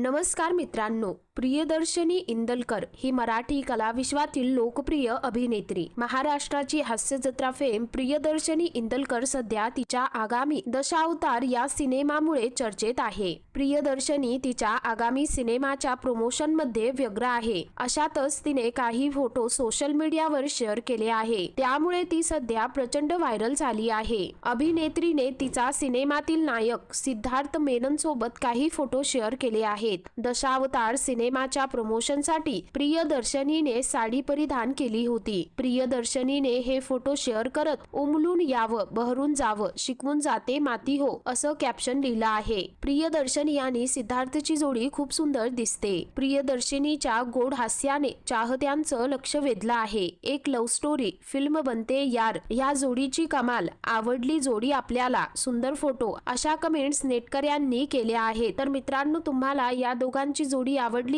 नमस्कार मित्रांनो. प्रियदर्शनी इंदलकर ही मराठी कलाविश्वातील लोकप्रिय अभिनेत्री. महाराष्ट्राची हास्य जत्रा फेम प्रियदर्शनी इंदलकर सध्या तिच्या आगामी दशावतार या सिनेमामुळे चर्चेत आहे. प्रियदर्शनी तिच्या आगामी सिनेमाच्या प्रमोशनमध्ये व्यग्र आहे. अशातच तिने काही फोटो सोशल मीडियावर शेअर केले आहे. त्यामुळे ती सध्या प्रचंड व्हायरल झाली आहे. अभिनेत्रीने तिचा सिनेमातील नायक सिद्धार्थ मेनन सोबत काही फोटो शेअर केले आहेत. दशावतार सिनेमाच्या प्रमोशनसाठी प्रियदर्शनीने साडी परिधान केली होती. प्रियदर्शनीने हे फोटो शेअर करत उमलून यावं बहरून जावं शिकवून जाते माती हो असं कॅप्शन लिहिलं आहे. प्रियदर्शन यांनी सिद्धार्थची जोडी खूप सुंदर दिसते. प्रियदर्शनीच्या गोड हास्याने चाहत्यांचं लक्ष वेधलं आहे. एक लव्ह स्टोरी फिल्म बनते यार या जोडीची कमाल आवडली जोडी आपल्याला सुंदर फोटो अशा कमेंट्स नेटकऱ्यांनी केल्या आहेत. तर मित्रांनो तुम्हाला या दोघांची जोडी आवडली